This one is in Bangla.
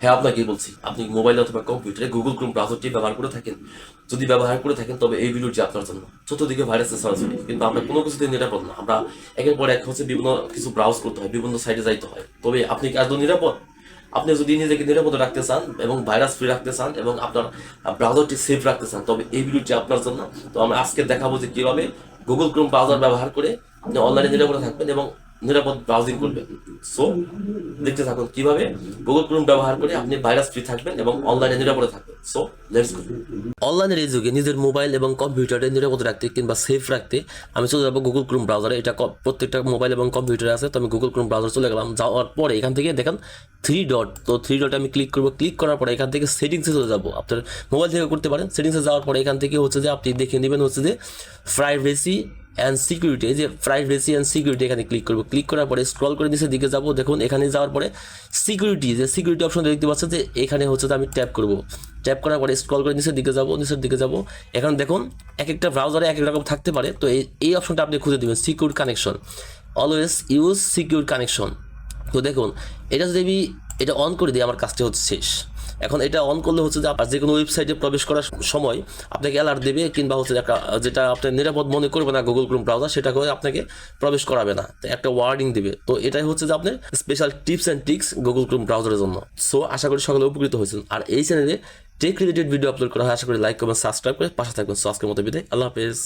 হ্যাঁ আপনাকে বলছি, আপনি মোবাইল অথবা কম্পিউটারে গুগল ক্রোম ব্রাউজারটি ব্যবহার করে থাকেন? যদি ব্যবহার করে থাকেন, তবে এই ভিডিওটি আপনার জন্য। চতুর্দিকে ভাইরাসের সরাসরি, কিন্তু আমরা কোনো কিছুতে নিরাপদ না। আমরা একের পর এক হচ্ছে বিভিন্ন কিছু ব্রাউজ করতে হয়, বিভিন্ন সাইটে যাইতে হয়। তবে আপনি কি আদৌ নিরাপদ? আপনি যদি নিজেকে নিরাপদ রাখতে চান এবং ভাইরাস ফ্রি রাখতে চান এবং আপনার ব্রাউজারটি সেফ রাখতে চান, তবে এই ভিডিওটি আপনার জন্য। তো আমরা আজকে দেখাবো যে কীভাবে গুগল ক্রোম ব্রাউজার ব্যবহার করে আপনি অনলাইনে নিরাপদে থাকবেন এবং নিরাপদ ব্রাউজিং করবেন সো দেখতে থাকুন কীভাবে গুগল ক্রোম ব্যবহার করে আপনি ভাইরাস ফ্রি থাকবেন এবং অনলাইনে নিরাপদে থাকবেন। সো লেটস গো অনলাইনের এই যুগে নিজের মোবাইল এবং কম্পিউটারে নিরাপদ রাখতে কিংবা সেফ রাখতে আমি চলে যাব গুগল ক্রোম ব্রাউজারে এটা প্রত্যেকটা মোবাইল এবং কম্পিউটারে আছে। তো আমি গুগল ক্রোম ব্রাউজার চলে গেলাম। যাওয়ার পরে এখান থেকে দেখেন থ্রি ডট তো থ্রি ডট আমি ক্লিক করব। ক্লিক করার পরে এখান থেকে সেটিংসে চলে যাব। আপনার মোবাইল থেকে করতে পারেন। সেটিংসে যাওয়ার পরে এখান থেকে হচ্ছে যে আপনি দেখে নেবেন হচ্ছে যে প্রাইভেসি অ্যান্ড সিকিউরিটি এই যে প্রাইভেসি অ্যান্ড সিকিউরিটি এখানে ক্লিক করব। ক্লিক করার পরে স্ক্রল করে নিচের দিকে যাব। দেখুন, এখানে যাওয়ার পরে সিকিউরিটি যে সিকিউরিটি অপশন দেখতে পাচ্ছেন যে এখানে হচ্ছে আমি ট্যাপ করব। ট্যাপ করার পরে স্ক্রল করে নিচের দিকে যাব, নিচের দিকে যাব। এখানে দেখুন এক একটা ব্রাউজারে এক এক রকম থাকতে পারে। তো এই এই অপশনটা আপনি খুঁজে দেবেন secure connection always use secure connection তো দেখুন, এটা যদি আমি, এটা অন করে দিই, আমার কাজটা হচ্ছে শেষ। এখন এটা অন করলে হচ্ছে যে আপনার যে কোনো ওয়েবসাইটে প্রবেশ করার সময় আপনাকে অ্যালার্ট দেবে কিংবা হচ্ছে একটা, যেটা আপনি নিরাপদ মনে করবে না গুগল ক্রোম ব্রাউজার সেটা করে আপনাকে প্রবেশ করাবে না। তো একটা ওয়ার্ডিং দেবে। তো এটাই হচ্ছে যে আপনার special tips and tricks Google Chrome ব্রাউজারের জন্য। সো আশা করি সকলে উপকৃত হয়েছেন। আর এই চ্যানেলে টেক রিলেটেড ভিডিও আপলোড করা হয়। আশা করি লাইক কমেন্ট সাবস্ক্রাইব করে পাশে থাকবেন। সো আজকের মতো বিদায়। আল্লাহ হাফেজ।